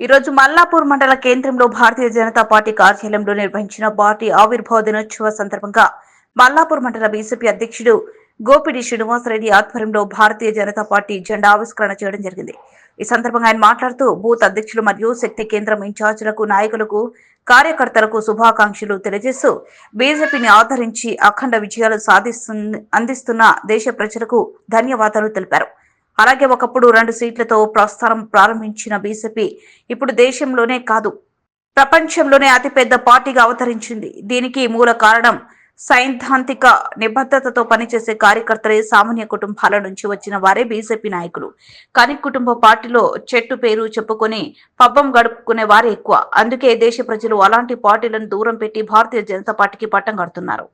ఈరోజు మల్లాపూర్ మండల కేంద్రంలో భారతీయ జనతా పార్టీ కార్యాలయంలో నిర్వహించిన పార్టీ ఆవిర్భావ దినోత్సవ సందర్భంగా మల్లాపూర్ మండల బీజేపీ అధ్యక్షుడు గోపిడి శ్రీనివాసరెడ్డి ఆధ్వర్యంలో భారతీయ జనతా పార్టీ జెండా ఆవిష్కరణ చేయడం జరిగింది. ఈ సందర్భంగా ఆయన మాట్లాడుతూ బూత్ అధ్యక్షులు మరియు శక్తి కేంద్రం ఇన్ఛార్జీలకు నాయకులకు కార్యకర్తలకు శుభాకాంక్షలు తెలియజేస్తూ బీజేపీని ఆదరించి అఖండ విజయాలు సాధిస్తు అందిస్తున్న దేశ ప్రజలకు ధన్యవాదాలు తెలిపారు. అలాగే ఒకప్పుడు రెండు సీట్లతో ప్రస్థానం ప్రారంభించిన బీజేపీ ఇప్పుడు దేశంలోనే కాదు. ప్రపంచంలోనే అతిపెద్ద పార్టీగా అవతరించింది. దీనికి మూల కారణం సైద్ధాంతిక నిబద్ధతతో పనిచేసే కార్యకర్తలే సామాన్య కుటుంబాల నుంచి వచ్చిన వారే బీజేపీ నాయకులు. కానీ కుటుంబ పార్టీలో చెట్టు పేరు చెప్పుకొని పబ్బం గడుపుకునే వారే ఎక్కువ. అందుకే దేశ ప్రజలు అలాంటి పార్టీలను దూరం పెట్టి భారతీయ జనతా పార్టీకి పట్టం కడుతున్నారు.